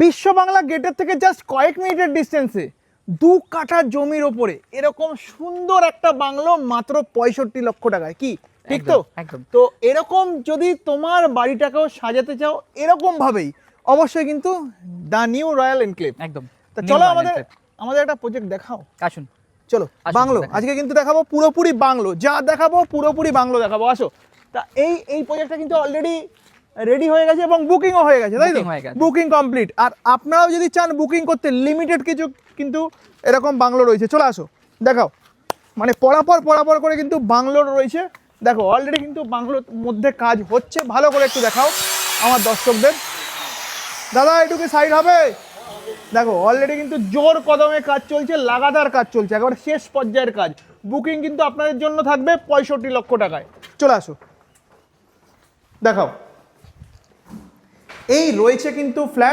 বিশ্ব বাংলা গেটের থেকে জাস্ট কয়েক মিনিটের ডিস্টেন্সে দু কাঠা জমির ওপরে এরকম সুন্দর একটা বাংলো মাত্র পঁয়ষট্টি লক্ষ টাকায়। কি? ঠিক তো। তো এরকম যদি তোমার বাড়িটাকেও সাজাতে চাও এরকম ভাবেই অবশ্যই কিন্তু দ্য নিউ রয়্যাল এনক্লেভ একদম তা চলো আমাদের আমাদের একটা প্রজেক্ট দেখাও। আসুন। চলো বাংলো। আজকে কিন্তু দেখাবো পুরোপুরি বাংলো। যা দেখাবো পুরোপুরি বাংলো দেখাবো আসো। তা এই এই প্রজেক্টটা কিন্তু অলরেডি রেডি হয়ে গেছে এবং বুকিংও হয়ে গেছে তাই তো। বুকিং কমপ্লিট আর আপনারাও যদি চান বুকিং করতে লিমিটেড কিছু কিন্তু এরকম বাংলো রয়েছে। চলে আসো দেখাও। মানে পরাপর পরাপর করে কিন্তু বাংলোর রয়েছে। দেখো অলরেডি কিন্তু বাংলোর মধ্যে কাজ হচ্ছে। ভালো করে একটু দেখাও আমার দর্শকদের। দাদা এটুকু সাইড হবে? দেখো অলরেডি কিন্তু জোর কদমে কাজ চলছে লাগাতার কাজ চলছে একেবারে শেষ পর্যায়ের কাজ। বুকিং কিন্তু আপনাদের জন্য থাকবে পঁয়ষট্টি লক্ষ টাকায়। চলে আসো। দেখাও। এই রয়েছে কিন্তু ফ্ল্যাট